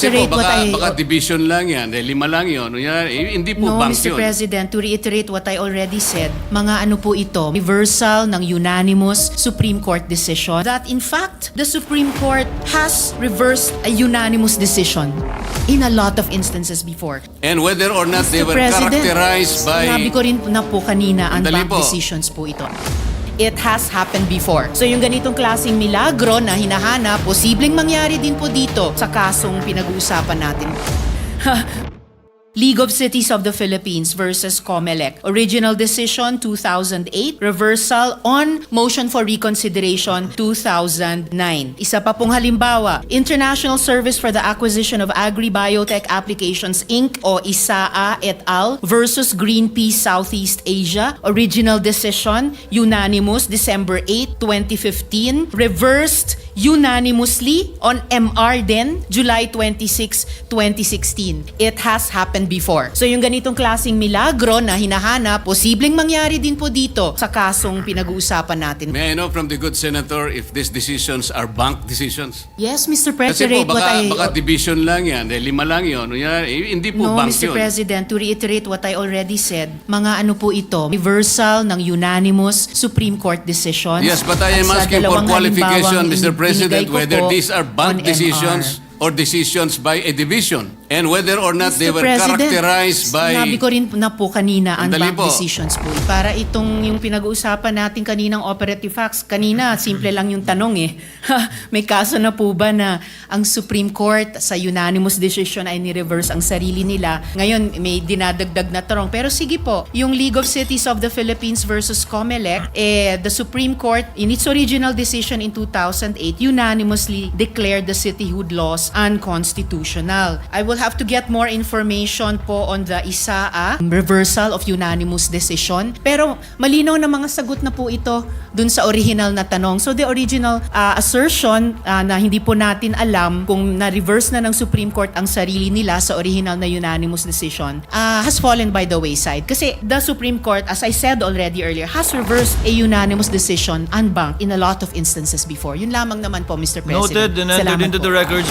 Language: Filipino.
Kasi po, reiterate what baka, I... baka division lang yan, dahil lima lang yun. Yan, eh, hindi po No, bank Mr. yun. President, to reiterate what I already said, mga ano po ito, reversal ng unanimous Supreme Court decision that in fact, the Supreme Court has reversed a unanimous decision in a lot of instances before. And whether or not they Mr. were President, characterized by... Sinabi ko rin na po kanina, unbanked decisions po ito. It has happened before. So yung ganitong klaseng milagro na hinahanap, posibleng mangyari din po dito sa kasong pinag-uusapan natin. League of Cities of the Philippines versus COMELEC. Original decision 2008, reversal on motion for reconsideration 2009. Isa pa pong halimbawa, International Service for the Acquisition of Agri-Biotech Applications Inc. o ISAA et al. versus Greenpeace Southeast Asia. Original decision, unanimous, December 8, 2015. Reversed unanimously on MR din, July 26, 2016. It has happened before. So yung ganitong klaseng milagro na hinahanap, posibleng mangyari din po dito sa kasong pinag-uusapan natin. May I know from the good senator if these decisions are bank decisions? Yes, Mr. Kasi President, po, what baka, I... baka division lang yan, dahil lima lang yun. Yan, eh, hindi po No, bank Mr. yun. President, to reiterate what I already said, mga ano po ito, reversal ng unanimous Supreme Court decision. Yes, but I am asking for qualification, Mr. President, whether these are bank on decisions. Or decisions by a division. And whether or not they Mr. were President, characterized by... Sinabi ko rin na po kanina bank po. decisions po. Para itong yung pinag-uusapan natin kaninang operative facts, kanina simple lang yung tanong eh. May kaso na po ba na ang Supreme Court sa unanimous decision ay ni-reverse ang sarili nila? Ngayon may dinadagdag na tarong. Pero sige po, yung League of Cities of the Philippines versus COMELEC, eh, the Supreme Court in its original decision in 2008 unanimously declared the cityhood laws unconstitutional. I will have to get more information po on the ISAA, reversal of unanimous decision. Pero malinaw na mga sagot na po ito dun sa original na tanong. So the original uh, assertion uh, na hindi po natin alam kung na-reverse na ng Supreme Court ang sarili nila sa original na unanimous decision uh, has fallen by the wayside. Kasi the Supreme Court, as I said already earlier, has reversed a unanimous decision unbanked in a lot of instances before. Yun lamang naman po, Mr. President. Noted and entered into the records.